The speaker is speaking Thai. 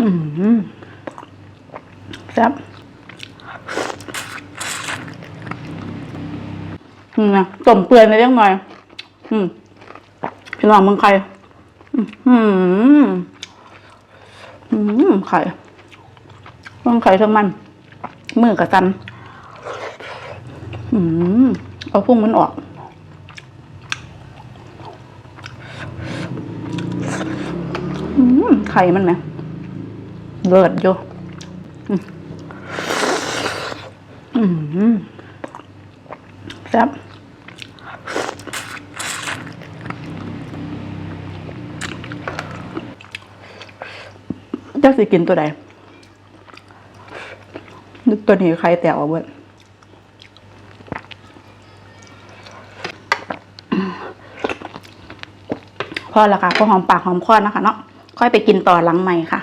อืมแซ่บอืมนะต้มเปื่อยในเรื่องหน่อย อืมพี่น้องเมืองไข่อืมอืมอืมไข่เมืองไข่ทั้งมัน มือกระตัน อืมเอาพุ่งมันออก อืม ไข่มันไหมเลิศอยู่แซ่บเจ้าสิกินตัวใดนึกตัวนี้ใครแตกออกเบิดพอแล้วค่ะพอหอมปากหอมคอนะคะเนาะ ค่อยไปกินต่อหลังใหม่ค่ะ